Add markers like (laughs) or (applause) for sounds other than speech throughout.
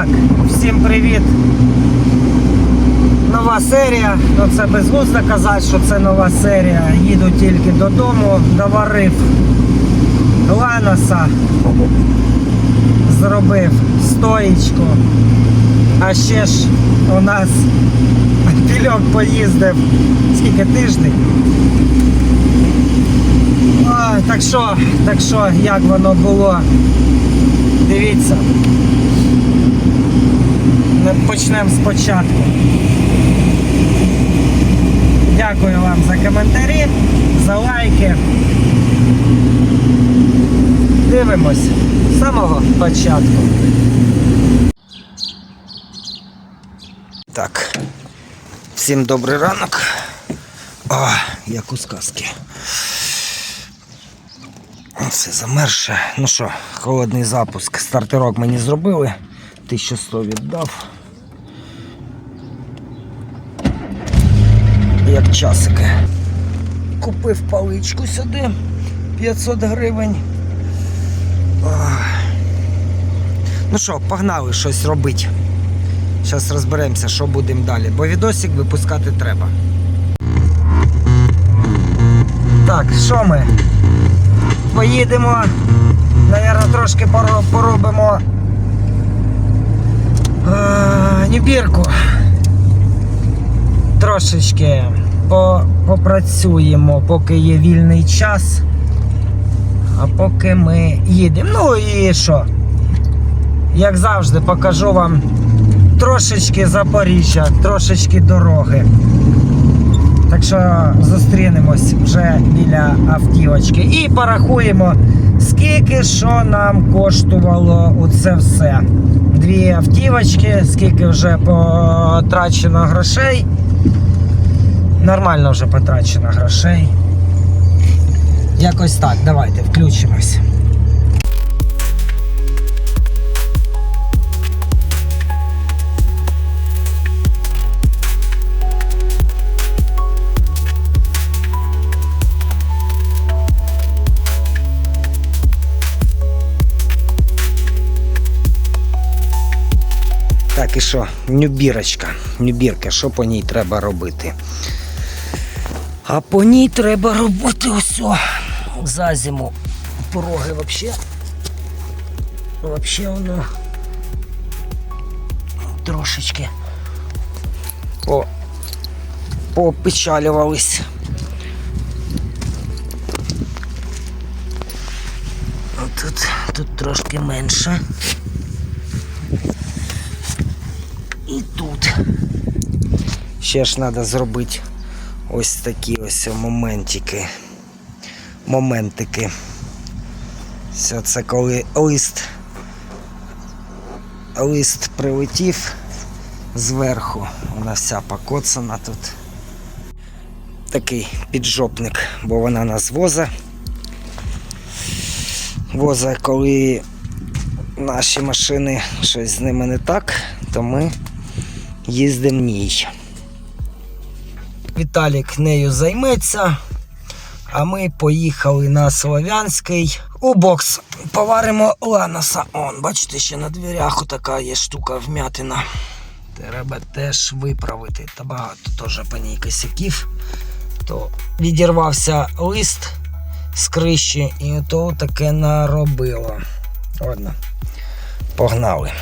Так, всім привіт. Нова серія. Ну це безглуздо казати, що це нова серія. Їду тільки додому, доварив ланоса, зробив стоїчку. А ще ж у нас пільок поїздив скільки тиждень. Ой, так що, так що, як воно було? Дивіться. Ми почнемо спочатку. Дякую вам за коментарі, за лайки. Дивимось з самого початку. Так. Всім добрий ранок. О, як у сказки. Все замерше. Ну що, холодний запуск. Стартерок мені зробили. 1100 віддав. Як часики. Купив паличку сюди. 500 гривень. Ну що, погнали щось робити. Зараз розберемося, що будемо далі. Бо відосик випускати треба. Так, що ми? Поїдемо, Навірно, трошки поробимо е, нібірку. Трошечки по, попрацюємо, поки є вільний час. А поки ми їдемо. Ну і що? Як завжди, покажу вам трошечки Запоріжжя, трошечки дороги. Так що зустрінемось вже біля автівочки і порахуємо, скільки що нам коштувало оце все. Дві автівочки, скільки вже потрачено грошей. Нормально вже потрачено грошей. Якось так, давайте включимось. Так, і що? Нюбірочка. Нюбірка, що по ній треба робити? А по ній треба робити усе. За зиму пороги взагалі. Взагалі воно трошечки по, попечалювались. Тут, тут трошки менше. І тут. Ще ж треба зробити ось такі ось моментики. Моментики. Все це коли лист. Лист прилетів зверху. Вона вся покоцана тут. Такий піджопник, бо вона нас воза. Воза, коли наші машини щось з ними не так, то ми їздимо ній. Віталік нею займеться, а ми поїхали на Слов'янський у бокс. Поваримо ланоса. Он, бачите, ще на дверях така є штука вмятина. Треба теж виправити. Та багато теж по ній косяків. То відірвався лист з криші і то таке наробило. Ладно, погнали.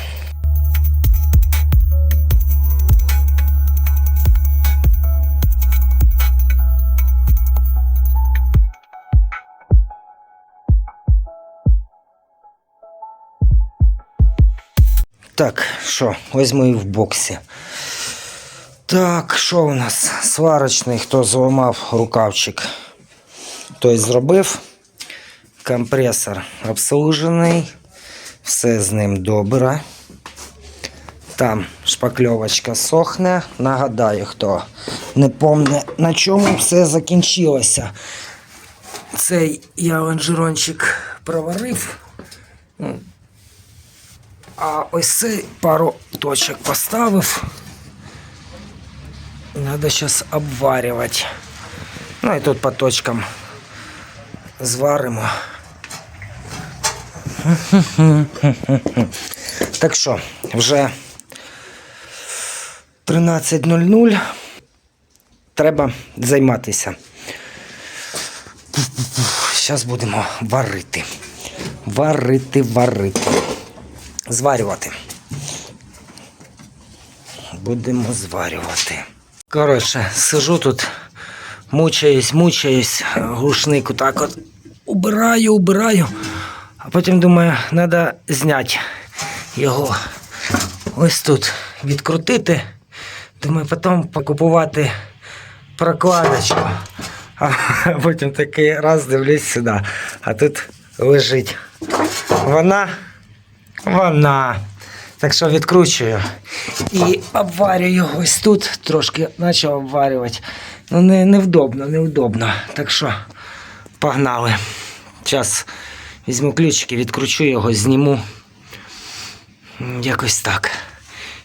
Так, що, ось ми і в боксі. Так, що у нас? Сварочний, хто зламав рукавчик, той зробив. Компресор обслужений. Все з ним добре. Там шпакльовочка сохне. Нагадаю, хто не помне, на чому все закінчилося. Цей я лонжерончик проварив. А ось цей пару точок поставив. Надо зараз обварювати. Ну і тут по точкам зваримо. (laughs) Так що, вже 13.00. Треба займатися. Зараз будемо варити. Варити, варити. Зварювати. Будемо зварювати. Коротше, сижу тут, мучаюсь, мучаюсь, глушник отак от убираю, убираю, а потім думаю, треба зняти його ось тут відкрутити. Думаю, потім покупувати прокладочку. А потім такий раз дивлюсь сюди, а тут лежить. Вона, вона. Так що відкручую і обварюю його ось тут, трошки почав обварювати. Ну, не, невдобно, невдобно. Так що погнали. Зараз візьму ключики, відкручу його, зніму. Якось так.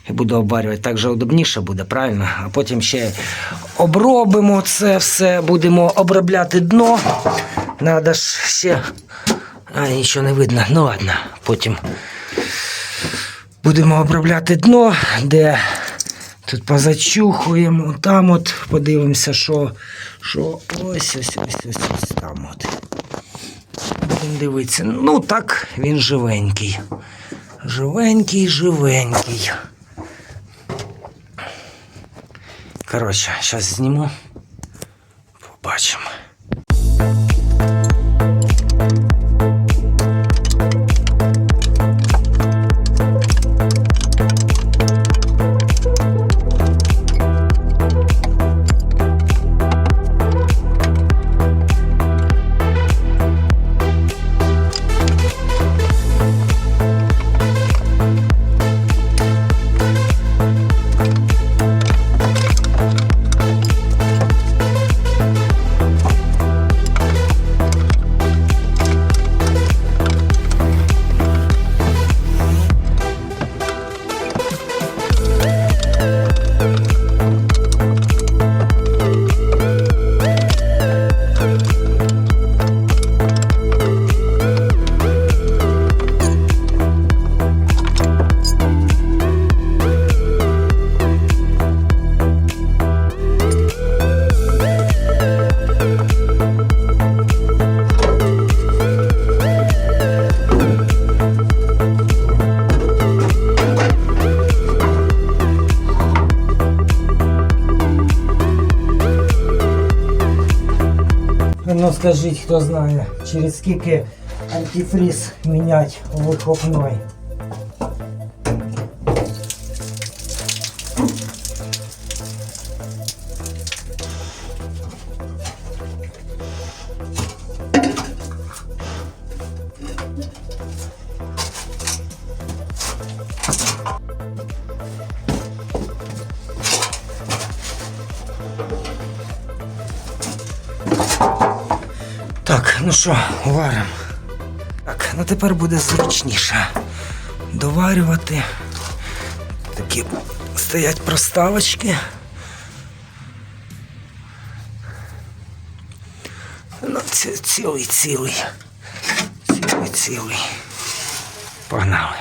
І буду обварювати. Так же удобніше буде, правильно? А потім ще обробимо це все, будемо обробляти дно. Надо ж ще. А, нічого не видно. Ну ладно, потім будемо обробляти дно, де тут позачухуємо, там от подивимося, що, що ось ось ось ось ось там от. Будемо дивитися. Ну так, він живенький. Живенький, живенький. Коротше, зараз зніму. Побачимо. Ну скажіть, хто знає, через скільки антифриз міняти в Так, що, варимо. Так, ну тепер буде зручніше доварювати. Такі стоять проставочки. Ну, ці- цілий, цілий. Цілий, цілий. Погнали.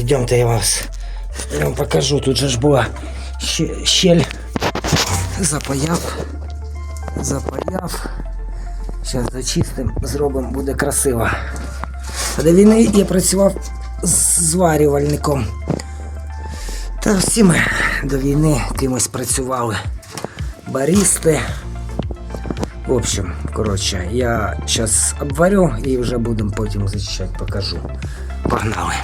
Йдемте, я вас я вам покажу. Тут же ж була щель. Запаяв. Запаяв. Зараз зачистимо, зробимо, буде красиво. А до війни я працював з зварювальником. Та всі ми до війни кимось працювали. Барісти. В общем, коротше, я зараз обварю і вже будемо потім зачищати, покажу. Погнали.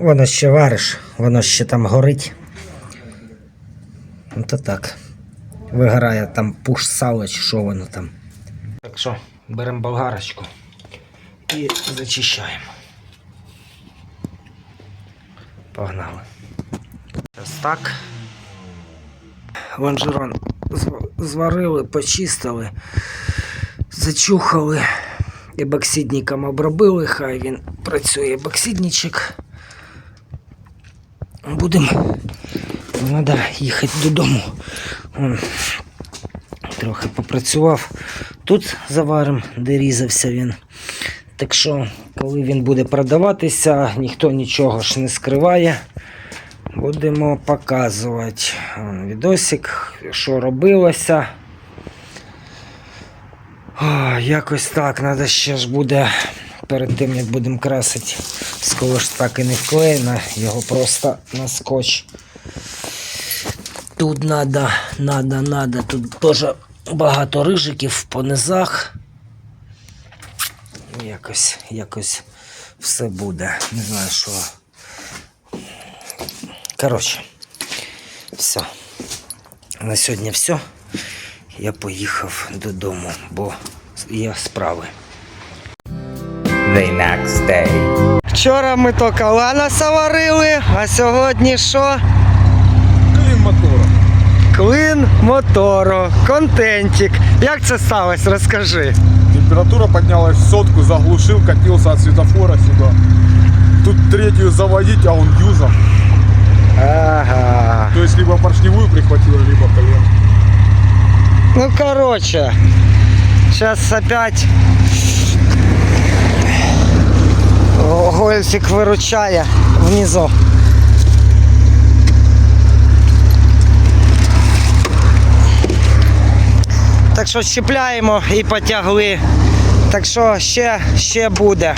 Воно ще вариш, воно ще там горить. Ну то так. Вигорає там пуш сало чи що воно там. Так що, беремо болгарочку і зачищаємо. Погнали. Ось так. Лонжерон зварили, почистили, зачухали і боксидником обробили, хай він працює боксидничок. Будемо. Треба їхати додому. Трохи попрацював. Тут заварим, де різався він. Так що, коли він буде продаватися, ніхто нічого ж не скриває. Будемо показувати відосик, що робилося. О, якось так, треба ще ж буде перед тим, як будемо красити. Скоро ж так і не вклеєно, його просто на скотч. Тут надо, надо, надо. Тут теж багато рижиків по низах. Якось, якось все буде. Не знаю, що. Коротше, все. На сьогодні все. Я поїхав додому, бо є справи. The next day. Вчора ми то каланаса варили, а сьогодні що? Клин мотора. Клин мотору, контентик. Як це сталося, розкажи. Температура поднялась в сотку, заглушил, катился от светофора сюда. Тут третью заводить, а он юзом. Ага. То есть либо поршневую прихватило, либо колен. Ну, короче, сейчас опять Гольфик виручає внизу. Так що щепляємо і потягли. Так що ще, ще буде.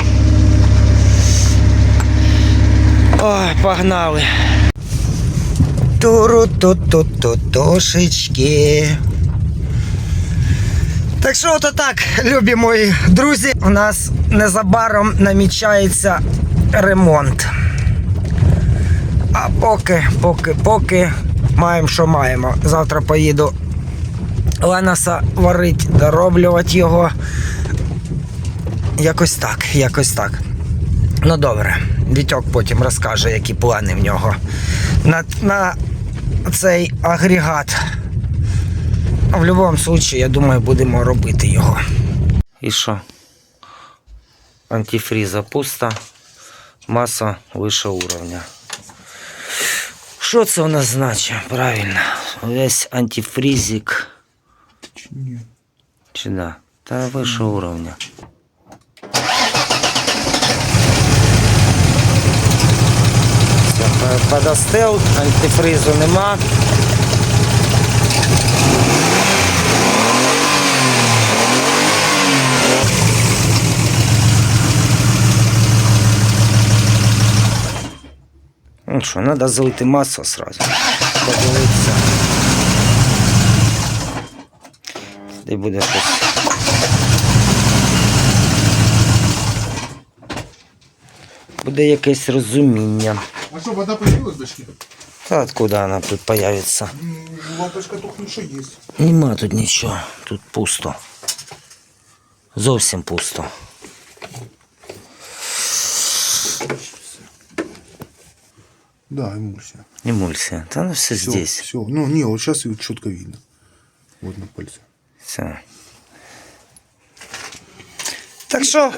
Ой, погнали. туру ту ту ту тушечки Так що ото так, любі мої друзі, у нас незабаром намічається ремонт. А поки, поки, поки маємо, що маємо. Завтра поїду Ленаса варить, дороблювати його. Якось так, якось так. Ну добре, Вітьок потім розкаже, які плани в нього на, на цей агрегат. В будь-якому випадку, я думаю, будемо робити його. І що? Антифріза пуста, маса вище уровня. Що це у нас значить? Правильно. Весь антифрізик. Чи да? Та вище уровня. Все, по- подостив, антифризу нема. Ну що, треба залити масло сразу. Подивитися. Де буде щось. Буде якесь розуміння. А что, вода появилась, дочки? Та откуда вона тут появиться? Лампочка тухнет, что есть. Нема тут нічого, тут пусто. Зовсім пусто. Да, эмульсия. Емульсія. Та ну все Все, здесь. все. Ну, не, вот сейчас четко видно. Вот на пальце. Все. Так що,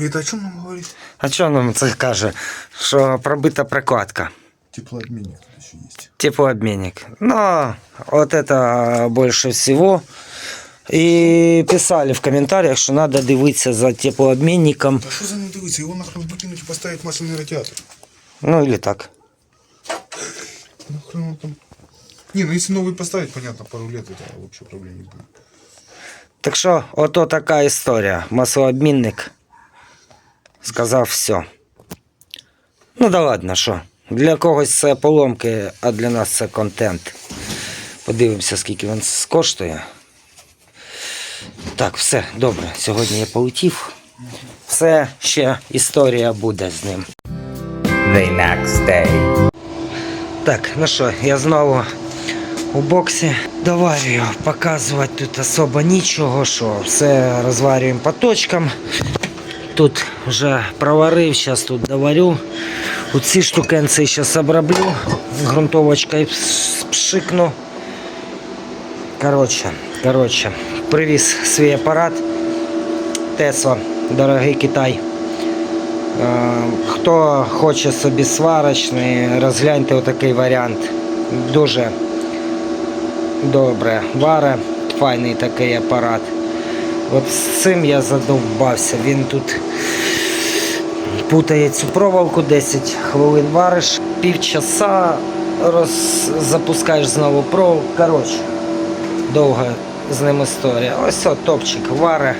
И это о чем нам говорить? а що нам це каже? Що пробита прокладка. Теплообменник тут еще есть. Теплообменник. Но вот это больше всего І писали в коментарях, що треба дивитися за теплообмінником. А что за ним дивиться? Его нахрен выкинуть и поставить масляный радиатор. Ну, или так. Он там... Не, ну если новый поставить, понятно, пару лет это вообще проблем не будет. Так що, ото така історія. Маслообмінник сказав все. Ну да ладно, що. Для когось це поломки, а для нас це контент. Подивимося, скільки він коштує. Так, все, добре. Сьогодні я полетів. Все ще історія буде з ним. The next day. Так, ну що, я знову у боксі доварюю. Показувати тут особо нічого, що все розварюємо по точкам. Тут вже проварив, зараз тут доварю. У ці штукенці зараз оброблю. Грунтовочкою пшикну. Коротше, коротше, привіз свій апарат. Тесла, дорогий Китай. Е, Хто хоче собі сварочний, розгляньте отакий варіант. Дуже добре варе, файний такий апарат. От з цим я задовбався. Він тут путає цю проволоку, 10 хвилин вариш, півчаса роз... запускаєш знову проволоку. Коротше, довга з ним історія. Ось от топчик варе.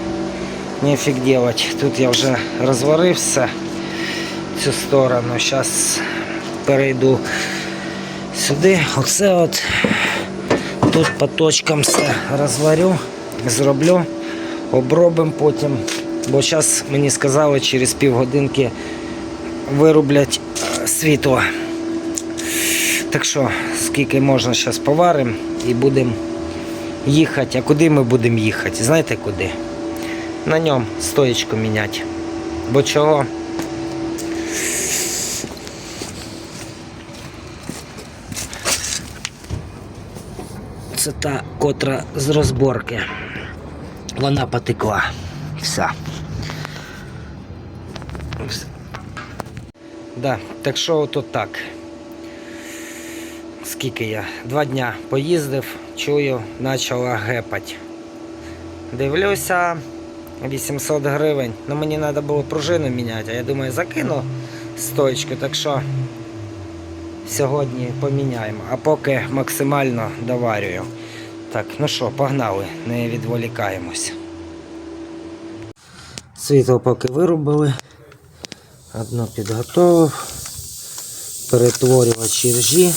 Нефіг делать. Тут я вже розварив все цю сторону. Зараз перейду сюди. Оце от тут по точкам все розварю, зроблю, обробимо потім. Бо зараз мені сказали, через півгодинки вирублять е, світло. Так що, скільки можна зараз поваримо і будемо їхати. А куди ми будемо їхати? Знаєте куди? На ньому стоечку міняти. Бо чого? Це та котра з розборки. Вона потекла. Вся. Вс- Да, так що ото так. Скільки я? Два дня поїздив, чую, почала гепать. Дивлюся, 800 гривень. Ну мені треба було пружину міняти, а я думаю, закину стоечку, так що сьогодні поміняємо. А поки максимально доварюю. Так, ну що, погнали, не відволікаємось. Світло поки вирубили. Одно підготовив. Перетворювач ржі.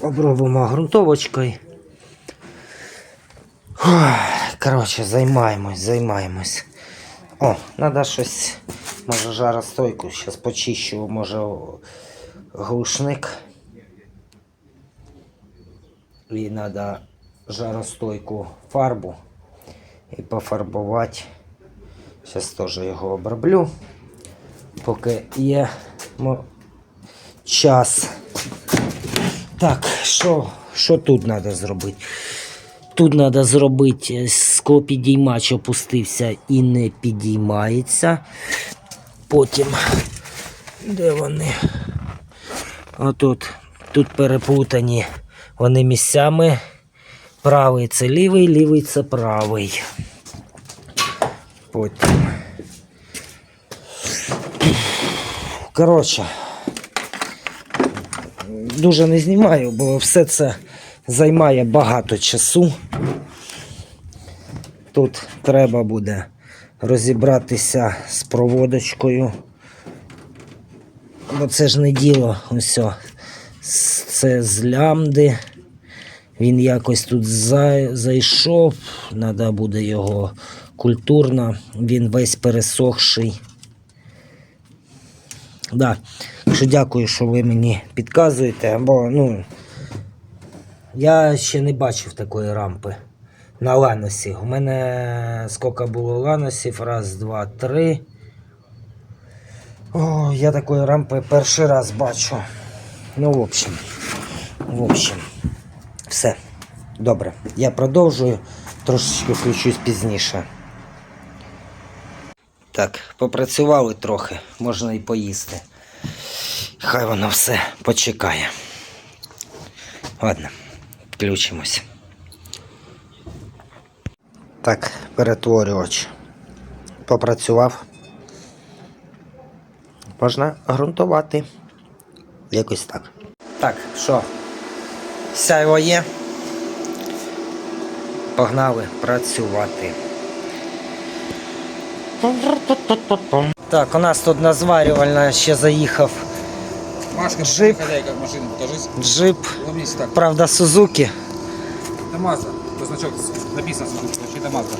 Обробимо ґрунтовочкою. Коротше, займаємось, займаємось. О, треба щось, може жаростойку. Зараз почищу, може глушник. І треба жаростойку фарбу і пофарбувати. Зараз теж його оброблю. Поки є час. Так, що, що тут треба зробити? Тут треба зробити склопідіймач опустився і не підіймається. Потім, де вони? Отут. Тут переплутані вони місцями. Правий це лівий, лівий це правий. Потім. Коротше, дуже не знімаю, бо все це займає багато часу. Тут треба буде розібратися з проводочкою. Бо це ж не діло, ось. Це з лямди. Він якось тут зайшов. Треба буде його культурно. Він весь пересохший. Да. Що дякую, що ви мені підказуєте. Бо, ну, я ще не бачив такої рампи на ланосі. У мене скільки було ланосів? Раз, два, три. О, я такої рампи перший раз бачу. Ну, в общем, в общем, все. Добре. Я продовжую. Трошечки включусь пізніше. Так, попрацювали трохи, можна і поїсти. Хай воно все почекає. Ладно, Включимось. Так, перетворювач. Попрацював. Можна ґрунтувати. Якось так. Так, що? Сяйво є. Погнали працювати. Так, у нас тут на зварювальна ще заїхав Машка, Джип. хозяйка машины, покажись. джип, Улыбнись так. правда, Сузуки. Это Мазда. То значок написано, что это Мазда.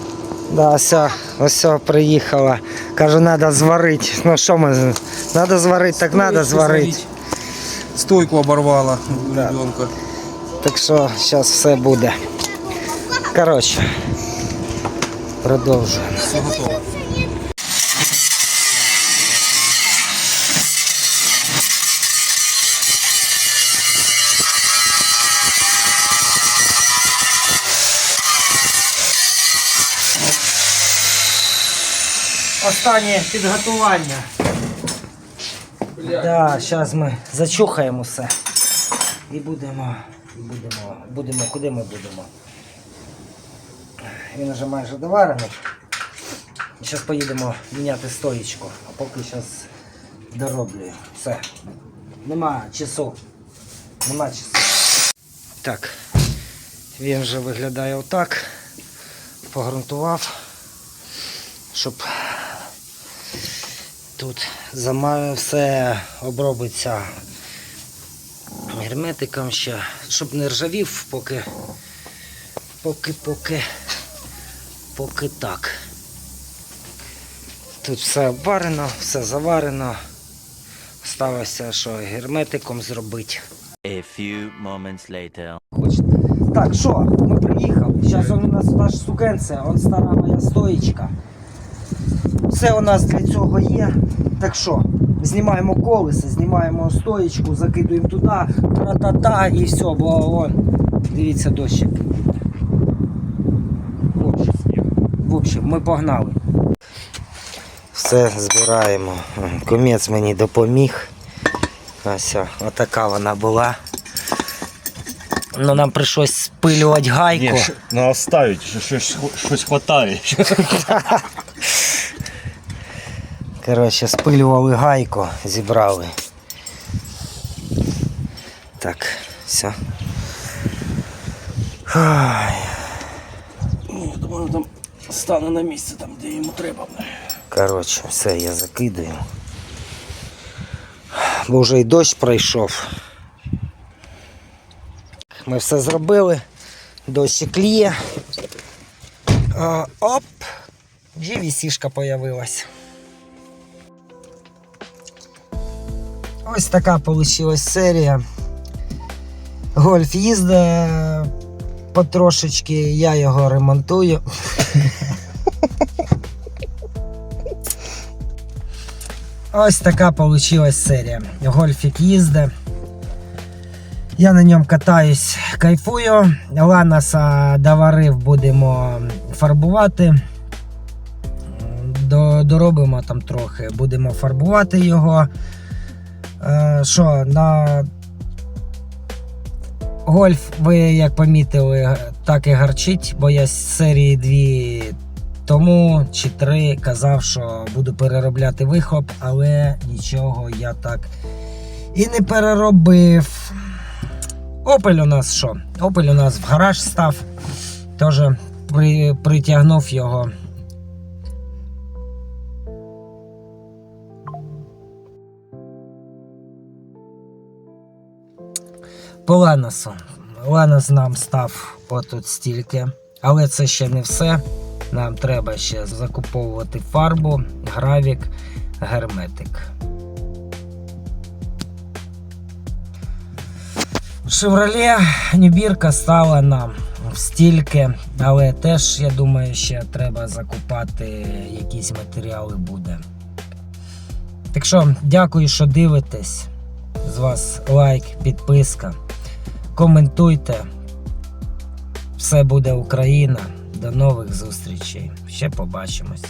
Да, все, все приїхала. Кажу, треба зварити. Ну що ми, треба зварити, так треба зварити. Стойку оборвала да. ребенка. Так що зараз все буде. Коротше, продовжуємо. Все готово. Останнє підготування. Да, зараз ми зачухаємо все. І будемо. Будемо. Будемо. Куди ми будемо? Він вже майже доварений. Зараз поїдемо міняти стоїчку, а поки зараз дороблюю. Все. Нема часу. Нема часу. Так. Він вже виглядає отак. Погрунтував, щоб тут все обробиться герметиком ще, щоб не ржавів, поки, поки, поки, поки так. Тут все обварено, все заварено. Осталося, що герметиком зробити. A few moments later. Так, що, ми приїхали. Зараз у нас наш сукенце, он стара моя стоїчка. Все у нас для цього є. Так що, знімаємо колеса, знімаємо стоїчку, закидуємо туди, тра-та-та і все, бо вон. Дивіться дощик. В общем, ми погнали. Все збираємо. Комець мені допоміг. Ось, отака вона була. Ну, нам прийшлось спилювати гайку. Ні, ну оставить, що щось, щось хватає. (laughs) Коротше, спилювали гайку, зібрали. Так, все. Ай. Ну, я думаю, там стане на місце, там, де йому треба. Коротше, все, я закидаю. Бо вже й дощ пройшов. Ми все зробили. Дощик лє. А, оп! GVC-шка появилась. Ось така вийшла серія. Гольф їздить потрошечки, я його ремонтую. (laughs) Ось така вийшла серія. Гольфік їздить. Я на ньому катаюсь, кайфую. Ланаса доварив, будемо фарбувати. Доробимо там трохи, будемо фарбувати його. Е, Що, на гольф, ви як помітили, так і гарчить, бо я з серії 2 тому чи 3 казав, що буду переробляти вихлоп, але нічого я так і не переробив. Опель у нас що? Опель у нас в гараж став. Теж при, притягнув його. По Леносу. Ленос нам став отут стільки. Але це ще не все. Нам треба ще закуповувати фарбу, гравік, герметик. Шевроле Нюбірка стала нам стільки, але теж, я думаю, ще треба закупати якісь матеріали буде. Так що, дякую, що дивитесь. З вас лайк, підписка. Коментуйте. Все буде Україна. До нових зустрічей. Ще побачимось.